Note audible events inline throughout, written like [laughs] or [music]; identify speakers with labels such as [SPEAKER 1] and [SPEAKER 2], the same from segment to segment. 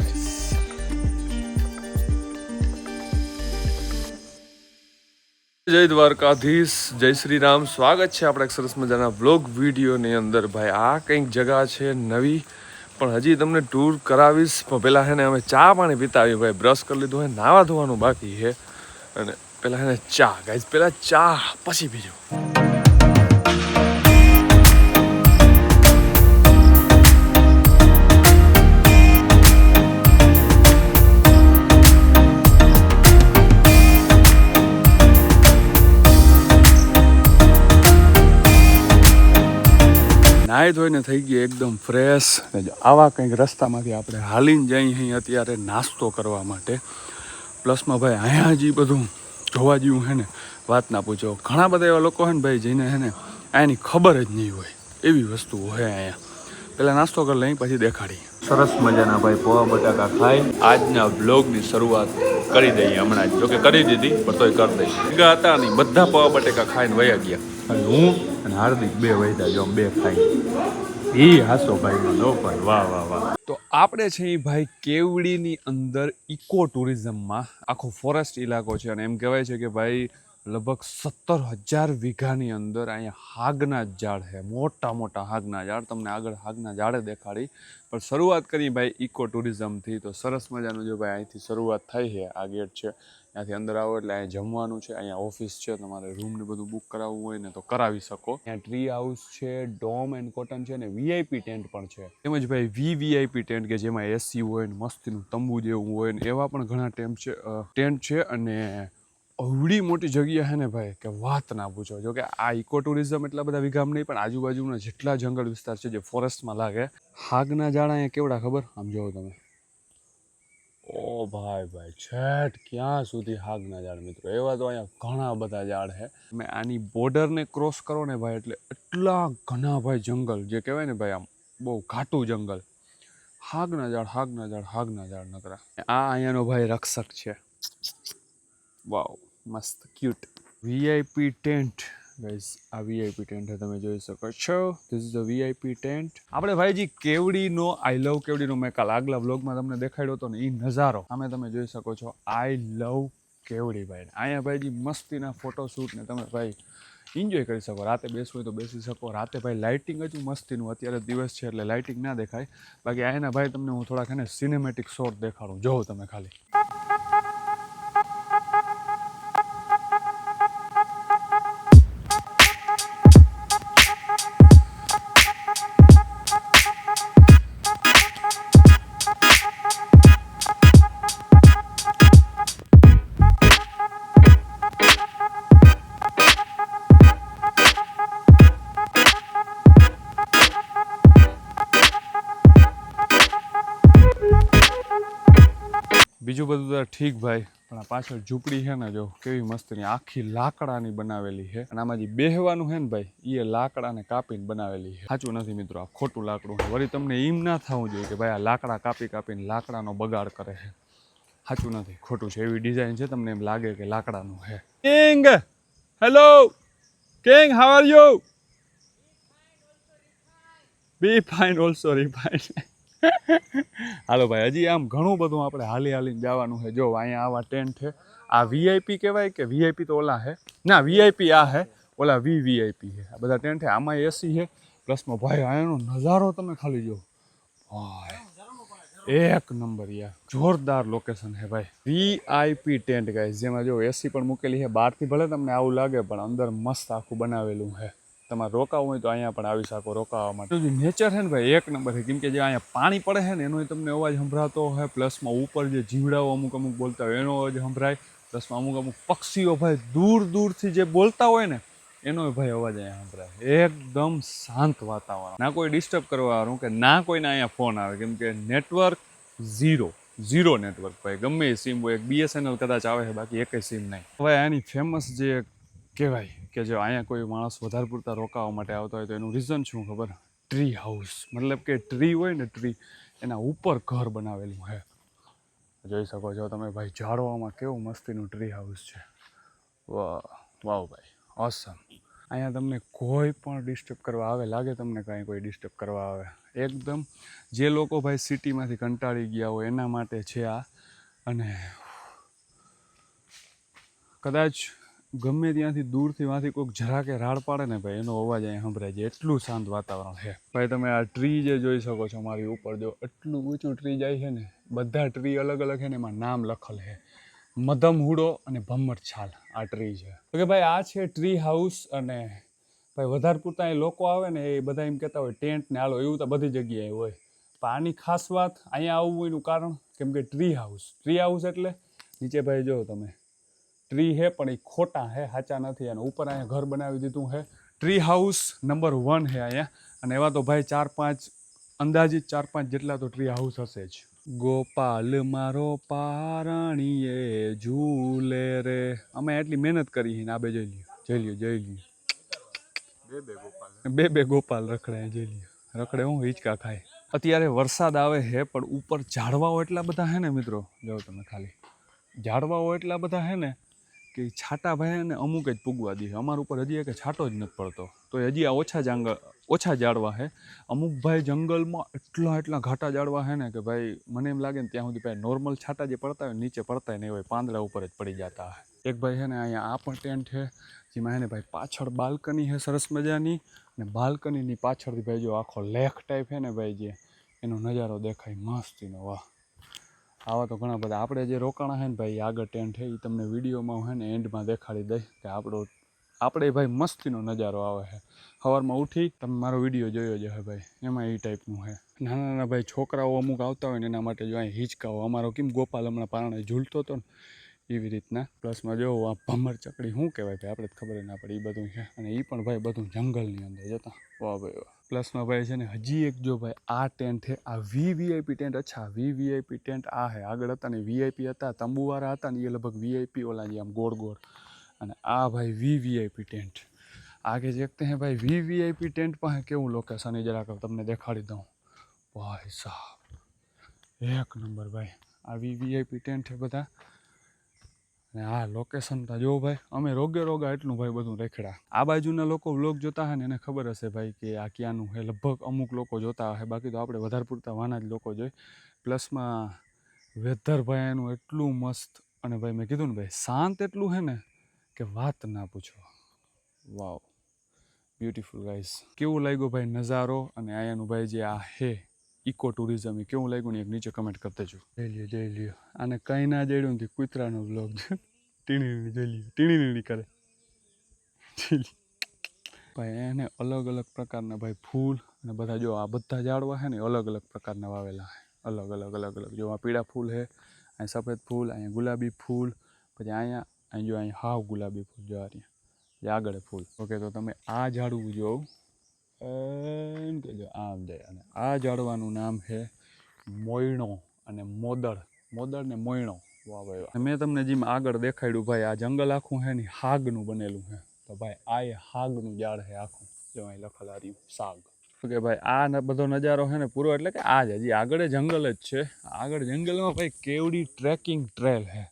[SPEAKER 1] guys. જય દ્વારકાધીશ, જય શ્રી રામ સ્વાગત છે આપણે એક સરસ મજાના વ્લોગ વિડીયોની અંદર. ભાઈ, આ કંઈક જગા છે નવી, પણ હજી તમને ટૂર કરાવીશ. પણ પહેલાં છે ને અમે ચા પાણી પીતાવી ભાઈ બ્રશ કરી લીધું હોય નાવા ધોવાનું બાકી છે અને પહેલાં એને ચા. ગાઈઝ પહેલાં ચા, પછી બીજું. નાહી ધોઈને થઈ ગઈ એકદમ ફ્રેશ આવા કંઈક રસ્તામાંથી આપણે હાલીને જઈએ અહીં અત્યારે નાસ્તો કરવા માટે. પ્લસમાં ભાઈ અહીંયા જ બધું જોવા જેવું હે ને વાત ના પૂછો. ઘણા બધા એવા લોકો છે ને ભાઈ જઈને હે ને અહીંની ખબર જ નહીં હોય. એવી વસ્તુ હોય અહીંયા. પહેલાં નાસ્તો કરી લઈ પછી દેખાડી. સરસ મજાના ભાઈ પોવા બટાકા ખાઈ. આજના બ્લોગની શરૂઆત કરી દઈએ હમણાં જ. જોકે કરી દીધી પણ તોય કરી દઈએ. ભેગા હતા નહીં બધા પોવા બટાકા ખાઈને વયા ગયા. અને હું અને હાર્દિક બે વૈદા જો બે ખાઈ. એ હાસો ભાઈ નો ભાઈ વાહ વાહ વાહ. તો આપણે છે એ ભાઈ કેવડીની અંદર ઇકો ટુરિઝમમાં આખો ફોરેસ્ટ ઇલાકો છે અને એમ કહેવાય છે કે ભાઈ લગભગ સત્તર હજાર વીઘાની અંદર અહીંયા હાગના ઝાડ છે. મોટા મોટા હાગના ઝાડ. તમને આગળ હાગના ઝાડે દેખાડી. પણ શરૂઆત કરી ભાઈ ઇકો ટુરિઝમથી તો સરસ મજાનું જો ભાઈ અહીંથી શરૂઆત થઈ છે. આ ગેટ છે. ત્યાંથી અંદર આવો એટલે અહીંયા જમવાનું છે. અહીંયા ઓફિસ છે. તમારે રૂમને બધું બુક કરાવવું હોય ને તો કરાવી શકો. ત્યાં ટ્રી હાઉસ છે ડોમ એન્ડ કોટન છે ને વીઆઈપી ટેન્ટ પણ છે. તેમજ ભાઈ વી વીઆઈપી ટેન્ટ કે જેમાં એસી હોય ને મસ્તીનું તંબુ જેવું હોય ને એવા પણ ઘણા ટેમ્પ છે ટેન્ટ છે અને અવડી મોટી જગ્યા છે ને ભાઈ કે વાત ના પૂછો. જો કે આ ઇકો ટુરિઝમ એટલા બધા વિગામ નહીં, પણ આજુબાજુના જેટલા જંગલ વિસ્તાર છે જે ફોરેસ્ટમાં લાગે, હાગના ઝાડ અહીંયા કેવડા ખબર? આમ જોવો તમે. ઓ ભાઈ ભાઈ, છેટ ક્યાં સુધી હાગના ઝાડ મિત્રો? એવા તો અહીંયા ઘણા બધા ઝાડ છે તમે આની બોર્ડરને ક્રોસ કરો ને ભાઈ, એટલે એટલા ઘણા ભાઈ જંગલ, જે કહેવાય ને ભાઈ આમ બહુ ઘાટું જંગલ. હાગના ઝાડ હાગના ઝાડ હાગના ઝાડ નકરા. આ અહીંયાનો ભાઈ રક્ષક છે. વાવ. મસ્ત ક્યુટ વીઆઈપી ટેન્ટ ગાઈઝ આ વીઆઈપી ટેન્ટ તમે જોઈ શકો છો. This is the VIP tent આપણે ભાઈજી, કેવડીનો આઈ લવ કેવડીનો મેં કાલ આગલા વ્લોગમાં તમને દેખાડ્યો હતો ને એ નજારો. આમે તમે જોઈ શકો છો આઈ લવ કેવડી ભાઈ. અહીંયા ભાઈજી, મસ્તીના ફોટોશૂટ ને તમે ભાઈ એન્જોય કરી શકો. રાતે બેસવું હોય તો બેસી શકો. રાતે ભાઈ લાઇટિંગ હજુ મસ્તીનું. અત્યારે દિવસ છે એટલે લાઇટિંગ ના દેખાય. બાકી આના ભાઈ તમને હું થોડાક એને સિનેમેટિક શોર્ટ દેખાડું. જોઉં તમે ખાલી. બીજું બધું તો ઠીક ભાઈ, પણ આ પાછળ ઝૂંપડી છે ને જો, કેવી મસ્તની આખી લાકડાની બનાવેલી છે. અને આમાં જે બેહવાનું છે ને ભાઈ એ લાકડાને કાપીને બનાવેલી છે. સાચું નથી મિત્રો, આ ખોટું લાકડું વળી તમને એમ ના થવું જોઈએ કે ભાઈ આ લાકડા કાપી કાપીને લાકડાનો બગાડ કરે છે. સાચું નથી, ખોટું છે. એવી ડિઝાઇન છે તમને એમ લાગે કે લાકડાનું છે. King hello king how are you be fine also refine [laughs] હાલો ભાઈ, હજી આમ ઘણું બધું આપણે હાલી હાલીને જવાનું છે. જો, અહીંયા આવા ટેન્ટ છે. આ વીઆઈપી કહેવાય કે વીઆઈપી તો ઓલા છે ના વીઆઈપી આ છે ઓલા વી વીઆઈપી છે આ બધા ટેન્ટ છે. આમાં એસી છે પ્લસમાં ભાઈ અહીંયાનો નજારો તમે ખાલી જો એક નંબર યાર. જોરદાર લોકેશન છે ભાઈ. વીઆઈપી ટેન્ટ ગાઈસ જેમાં જો એસી પણ મૂકેલી છે બહારથી ભલે તમને આવું લાગે, પણ અંદર મસ્ત આખું બનાવેલું છે તમારે રોકાવું હોય તો અહીંયા પણ આવી શકો રોકાવા માટે. જે નેચર છે ને ભાઈ, એક નંબર છે. કેમ કે જે અહીંયા પાણી પડે છે ને, એનો તમને અવાજ સંભળાતો હોય પ્લસમાં ઉપર જે જીવડાઓ અમુક અમુક બોલતા હોય, એનો અવાજ સંભળાય. પ્લસમાં અમુક અમુક પક્ષીઓ ભાઈ દૂર દૂરથી જે બોલતા હોય ને, એનો ભાઈ અવાજ અહીંયા સંભળાય. એકદમ શાંત વાતાવરણ. ના કોઈ ડિસ્ટર્બ કરવાનું કે ના કોઈને અહીંયા ફોન આવે. કેમ કે નેટવર્ક ઝીરો ઝીરો નેટવર્ક ભાઈ. ગમે એ સિમ હોય. એક બીએસએનએલ કદાચ આવે છે, બાકી એકેય સિમ નહીં. હવે આની ફેમસ જે કહેવાય કે જો અહીંયા કોઈ માણસ વધારે પૂરતા રોકાવા માટે આવતો હોય તો એનું રીઝન શું ખબર? ટ્રી હાઉસ મતલબ કે ટ્રી હોય ને ટ્રી એના ઉપર ઘર બનાવેલું છે જોઈ શકો છો તમે ભાઈ, ઝાડવામાં કેવું મસ્તીનું ટ્રી હાઉસ છે. વાહ વાવ ભાઈ ઓસમ અહીંયા તમને કોઈ પણ ડિસ્ટર્બ કરવા આવે, લાગે તમને કાંઈ કોઈ ડિસ્ટર્બ કરવા આવે. એકદમ જે લોકો ભાઈ સિટીમાંથી કંટાળી ગયા હોય, એના માટે છે આ. અને, કદાચ ગમે ત્યાંથી દૂરથી વાંથી કોઈક જરાકે રાડ પાડે ને ભાઈ, એનો અવાજ અહીંયા સંભળાય છે. એટલું શાંત વાતાવરણ છે. ભાઈ, તમે આ ટ્રી જે જોઈ શકો છો મારી ઉપર, જો એટલું ઊંચું ટ્રી જાય છે ને, બધા ટ્રી અલગ અલગ છે ને, એમાં નામ લખેલ છે. મધમ હુડો અને ભમ્મર છાલ આ ટ્રી છે. ઓકે ભાઈ, આ છે ટ્રી હાઉસ અને ભાઈ, વધારે પૂરતા અહીં લોકો આવે ને, એ બધા એમ કહેતા હોય ટેન્ટ ને હાલો, એવું તો બધી જગ્યાએ હોય. પણ આની ખાસ વાત અહીંયા આવવું એનું કારણ, કેમ કે ટ્રી હાઉસ ટ્રી હાઉસ એટલે નીચે ભાઈ જો તમે ટ્રી હે, પણ એ ખોટા હે, સાચા નથી. અને ઉપર અહીંયા ઘર બનાવી દીધું હે. ટ્રી હાઉસ નંબર વન હે અહીંયા. અને એવા તો ભાઈ ચાર પાંચ, અંદાજિત ચાર પાંચ જેટલા તો ટ્રી હાઉસ હશે જ. ગોપાલ, મારો પારણીએ ઝૂલે રે. અમે એટલી મહેનત કરી છે ને, આ બે જઈ લ્યો જઈ લ્યો જઈ લ્યો. બે બે ગોપાલ રખડે, જઈ લ્યો. રખડે હું, હિંચકા ખાય. અત્યારે વરસાદ આવે છે પણ ઉપર ઝાડવાઓ એટલા બધા હે ને મિત્રો, જો તમે ખાલી. ઝાડવાઓ એટલા બધા હે ને કે છાટા ભાઈ અને અમુક જ પૂગવા દે અમારા ઉપર હજી એક છાંટો જ નથી પડતો. તો હજી આ ઓછા જંગલ ઓછા ઝાડવા છે. અમુક ભાઈ જંગલમાં એટલા એટલા ઘાટા જાળવા છે ને કે ભાઈ મને એમ લાગે ને ત્યાં સુધી ભાઈ નોર્મલ છાંટા જે પડતા હોય નીચે પડતા નહીં હોય પાંદડા ઉપર જ પડી જતા હોય. એક ભાઈ છે ને અહીંયા આ પણ ટેન્ટ છે, જેમાં એને ભાઈ પાછળ બાલ્કની છે સરસ મજાની અને બાલ્કનીની પાછળથી ભાઈ જો આખો લેખ ટાઈપ છે ને ભાઈ જે, એનો નજારો દેખાય મસ્તીનો. વાહ. આવા તો ઘણા બધા. આપણે જે રોકાણા છે ને ભાઈ આગળ ટેન્ટ છે એ તમને વિડીયોમાં હોય ને એન્ડમાં દેખાડી દઈ કે આપણો, આપણે ભાઈ મસ્તીનો નજારો આવે છે સવારમાં ઉઠી, તમે મારો વીડિયો જોયો જ હે ભાઈ. એમાં એ ટાઈપનું છે નાના નાના ભાઈ છોકરાઓ અમુક આવતા હોય ને એના માટે જો અહીં હિંચકાઓ અમારો કેમ ગોપાલ હમણાં પારણે ઝૂલતો હતો ને, એવી રીતના. પ્લસમાં જો આ ભમર ચકડી, શું કહેવાય ભાઈ? આપણે જ ખબર ના પડે એ બધું છે. અને એ પણ ભાઈ બધું જંગલની અંદર જતા. વાહ ભાઈ વાહ. પ્લસમાં ભાઈ છે ને, હજી એક જો ભાઈ, આ ટેન્ટ છે, આ વી વીઆઈપી ટેન્ટ, અચ્છા વી વીઆઈપી ટેન્ટ આ હે આગળ હતા ને વીઆઈપી હતા, તંબુવાળા હતા ને, એ લગભગ વીઆઈપી ઓલા જે આમ ગોળ ગોળ. અને આ ભાઈ વી વીઆઈપી ટેન્ટ. આગે દેખતે હે ભાઈ વી વીઆઈપી ટેન્ટ પાસે કેવું લોકેશન એ જરાક તમને દેખાડી દઉં. ભાઈ સાહેબ એક નંબર ભાઈ, આ વી વીઆઈપી ટેન્ટ છે બધા. અને આ લોકેશન તો જો ભાઈ, અમે રોગે રોગા એટલું ભાઈ બધું રેખડા. આ બાજુના લોકો વ્લોગ જોતા હોય ને એને ખબર હશે ભાઈ કે આ ક્યાંનું એ લગભગ અમુક લોકો જોતા હશે બાકી તો આપણે વધારે પૂરતા વાના જ લોકો જોઈ. પ્લસમાં વેધર ભાઈ એનું એટલું મસ્ત, અને ભાઈ મેં કીધું ને ભાઈ, શાંત એટલું છે ને કે વાત ના પૂછો. વાવ બ્યુટીફુલ ગાઈસ કેવું લાગ્યું ભાઈ નજારો? અને અહીંયાનું ભાઈ જે આ હે ઇકો ટુરિઝમ એ કેવું લાગ્યું ને એક નીચે કમેન્ટ કરી દેજો જઈ લ્યો જઈ લ્યો. આને કંઈ ના જડ્યું નથી કૂતરાનો બ્લોગ ટીણીની જઈ લ્યો ટીણી કરે. ભાઈ, એને અલગ અલગ પ્રકારના ભાઈ ફૂલ અને બધા જો આ બધા ઝાડવા છે ને અલગ અલગ પ્રકારના વાવેલા છે. અલગ અલગ અલગ અલગ. જો આ પીળા ફૂલ છે અહીં સફેદ ફૂલ, અહીંયા ગુલાબી ફૂલ, પછી અહીંયા, અહીં જો અહીં હાવ ગુલાબી ફૂલ જો આ. આગળ ફૂલ. ઓકે, તો તમે આ ઝાડવું જો એમ કે જો આમ જાય. અને આ ઝાડવાનું નામ છે મોયણો અને મોદળ. મોદળ ને મોયણો. વાવ્યા મેં તમને જેમ આગળ દેખાડ્યું, ભાઈ, આ જંગલ આખું હે ને હાગનું બનેલું છે તો ભાઈ આ એ હાગનું ઝાડ છે આખું. જો અહીં લખેલા સાગ. કે ભાઈ, આ બધો નજારો છે ને પૂરો, એટલે કે આ જ હજી આગળ જંગલ જ છે. આગળ જંગલમાં ભાઈ કેવડી ટ્રેકિંગ ટ્રેલ છે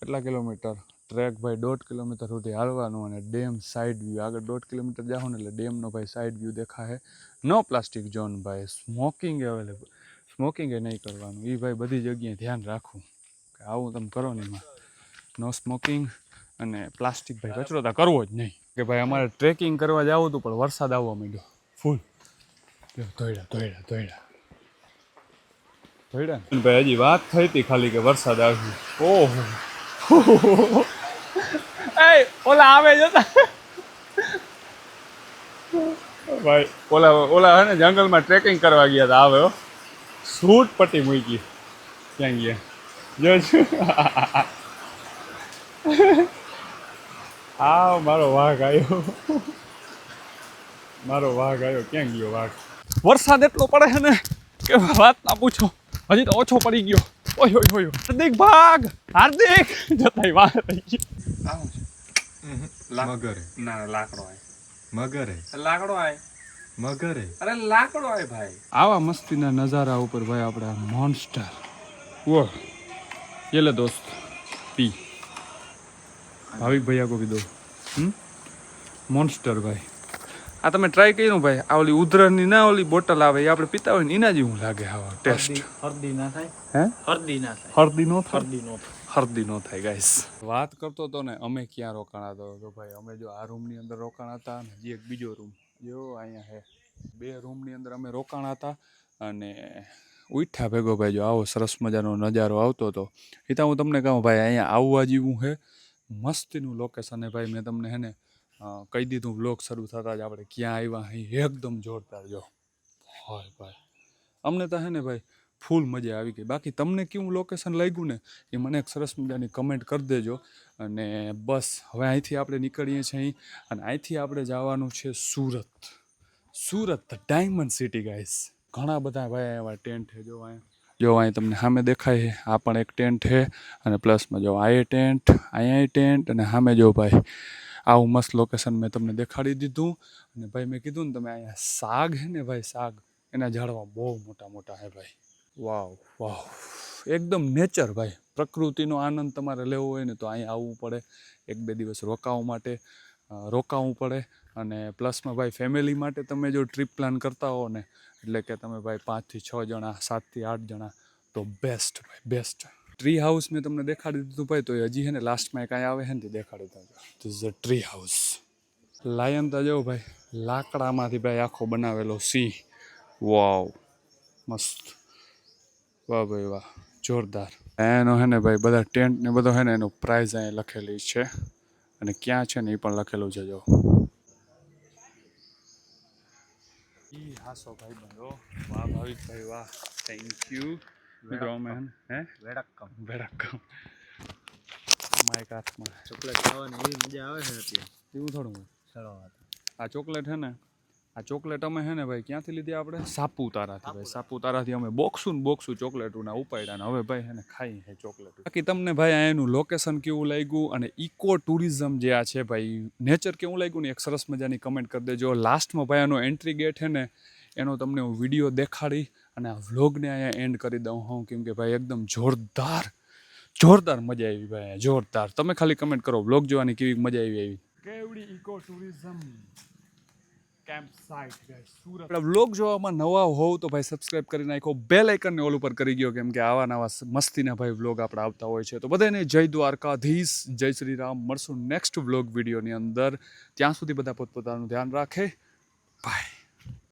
[SPEAKER 1] કેટલા કિલોમીટર? ટ્રેક ભાઈ દોઢ કિલોમીટર સુધી હાલવાનું અને ડેમ સાઈડ વ્યૂ આગળ દોઢ કિલોમીટર જાઓ ને એટલે ડેમનો ભાઈ સાઈડ વ્યૂ દેખાય નો પ્લાસ્ટિક ઝોન ભાઈ. સ્મોકિંગ અવેલેબલ સ્મોકિંગ એ નહીં કરવાનું. એ ભાઈ બધી જગ્યાએ ધ્યાન રાખવું. કે આવું તમે કરો ને એમાં. નો સ્મોકિંગ અને પ્લાસ્ટિક ભાઈ કચરો તો કરવો જ નહીં. કે ભાઈ અમારે ટ્રેકિંગ કરવા જવું હતું પણ વરસાદ આવવા માંડ્યો. ફૂલ ધોયડા ધોયડા ધોયડા. ધોયડા ભાઈ હજી વાત થઈ હતી ખાલી કે વરસાદ આવ્યો ઓહો. એ ઓલા આવે જતા ભાઈ ઓલા ઓલા હે ને જંગલમાં ટ્રેકિંગ કરવા ગયા હતા. આવે હો. સૂટ પટ્ટી મૂકી. ત્યાં ગયા. જો આ મારો વાઘ આવ્યો મારો વાઘ આવ્યો ક્યાં ગયો વાઘ? વરસાદ એટલો પડે છે ને કે વાત ના પૂછો. હજી તો ઓછો પડી ગયો. ઓય ઓય ઓય હાર્દિક ભાગ! હાર્દિક! જતાય વાર રહી ગઈ.
[SPEAKER 2] મગર
[SPEAKER 3] ના લાકડો આય.
[SPEAKER 2] મગર.
[SPEAKER 3] લાકડો આય.
[SPEAKER 2] મગરે.
[SPEAKER 3] અરે લાકડો આવે ભાઈ.
[SPEAKER 1] આવા મસ્તીના નજારા ઉપર ભાઈ આપડા મોન્સ્ટર વો લે દોસ્ત પી. ભાવિક ભૈયા કો ભી દો. હમ? મોન્સ્ટર ભાઈ. આ તમે ટ્રાય કર્યું ભાઈ આ ઓલી ઉધરણની ના ઓલી બોટલ આવે એ આપણે પીતા હોય ને એના જેવું લાગે આવા ટેસ્ટ
[SPEAKER 4] હરદી ના થાય?
[SPEAKER 1] હે?
[SPEAKER 4] હરદી ના થાય.
[SPEAKER 1] હરદી નો
[SPEAKER 4] હરદી નો
[SPEAKER 1] હરદી નો થાય ગાઈસ વાત કરતો તો ને અમે ક્યાં રોકાણા તો? ભાઈ અમે જો આ રૂમની અંદર રોકાણા હતા ને જે એક બીજો રૂમ જો, અહીંયા હે. બે રૂમની અંદર અમે રોકાણા હતા અને ઉઠ્યા ભેગો ભાઈ, જો આવો સરસ મજાનો નજારો આવતો હતો. એ તો હું તમને કહું, ભાઈ, અહીંયા આવવા જેવું છે મસ્તીનું લોકેશન હે ભાઈ. મેં તમને હે ને કહી દીધું વ્લોગ શરૂ થતાં જ આપણે ક્યાં આવ્યા અહીં એકદમ જોરદાર, જો. હોય ભાઈ. અમને તો હે ને ભાઈ, ફૂલ મજા આવી ગઈ. બાકી તમને કેવું લોકેશન લાગ્યું ને, એ મને એક સરસ મજાની કમેન્ટ કરી દેજો. અને બસ હવે અહીંથી આપણે નીકળીએ છીએ અહીં. અને અહીંથી આપણે જવાનું છે Surat. Surat the diamond city guys ઘણા બધા ભાઈ એવા ટેન્ટ છે જો અહીંયા જો અહીં તમને સામે દેખાય છે આ પણ એક ટેન્ટ છે. અને પ્લસમાં જો આ એ ટેન્ટ અહીંયા ટેન્ટ અને સામે જો ભાઈ આવું મસ્ત લોકેશન મેં તમને દેખાડી દીધું. અને ભાઈ મેં કીધું ને તમે અહીંયા સાગ છે ને ભાઈ સાગ? એના ઝાડવા બહુ મોટા મોટા છે ભાઈ. વાવ વાવ એકદમ નેચર ભાઈ. પ્રકૃતિનો આનંદ તમારે લેવો હોય ને તો અહીંયા આવવું પડે. એક બે દિવસ રોકાવા માટે રોકાવું પડે અને પ્લસમાં ભાઈ ફેમિલી માટે તમે જો ટ્રીપ પ્લાન કરતા હો ને, એટલે કે તમે ભાઈ પાંચથી છ જણા, સાતથી આઠ જણા, તો બેસ્ટ ભાઈ, બેસ્ટ. ટ્રી હાઉસ મેં તમને દેખાડી દીધું ભાઈ, તો એ હજી છે ને લાસ્ટમાં કાંઈ આવે હે ને દેખાડી દઉં this a tree house lion તો જો ભાઈ, લાકડામાંથી ભાઈ આખો બનાવેલો સિંહ. વાવ મસ્ત. વાહ ભાઈ વાહ. જોરદાર. એનો હે ને ભાઈ બધા ટેન્ટ ને બધો હે ને એનું પ્રાઇઝ અહીં લખેલી છે. અને ક્યાં છે ને એ પણ લખેલું છે જો. હાસો ભાઈ બંધો. વાહ ભાવિકભાઈ વાહ. થેન્ક યુ અમે હે
[SPEAKER 4] વેડક્કમ.
[SPEAKER 1] વેડક્કમ. માઇક હાથમાં.
[SPEAKER 4] ચોકલેટ ખાવાની એવી મજા આવે છે અત્યારે.
[SPEAKER 1] એવું થોડું.
[SPEAKER 4] ચલો
[SPEAKER 1] આ ચોકલેટ હે ને આ ચોકલેટ અમે હે ને ભાઈ ક્યાંથી લીધી આપણે? સાપુતારાથી ભાઈ, સાપુતારાથી અમે બોક્સું ને બોક્સું ચોકલેટોના ઉપાડ્યા ને હવે ભાઈ હે ને ખાઈ હે ચોકલેટ. બાકી તમને ભાઈ આ એનું લોકેશન કેવું લાગ્યું અને ઇકો ટુરિઝમ જે આ છે ભાઈ નેચર કેવું લાગ્યું ને એક સરસ મજાની કમેન્ટ કરી દેજો. લાસ્ટમાં ભાઈ આનો એન્ટ્રી ગેટ છે ને, એનો તમને હું વીડિયો દેખાડી અને આ વ્લોગને અહીંયા એન્ડ કરી દઉં હું, કેમ કે ભાઈ એકદમ જોરદાર જોરદાર મજા આવી ભાઈ, જોરદાર. તમે ખાલી કમેન્ટ કરો વ્લોગ જોવાની કેવી મજા આવી આવી? Kevadi eco tourism camp site guys vlog જોવામાં નવા હોવ તો ભાઈ સબસ્ક્રાઇબ કરી નાખો. બેલ આઇકનને ઓલ ઉપર કરી ગયો કેમ કે આવા નવા મસ્તીના ભાઈ વ્લોગ આપણે આવતા હોય છે. તો બધાને જય દ્વારકાધીશ, જય શ્રી રામ મળશું નેક્સ્ટ વ્લોગ વિડીયોની અંદર. ત્યાં સુધી બધા પોતપોતાનું ધ્યાન રાખે. બાય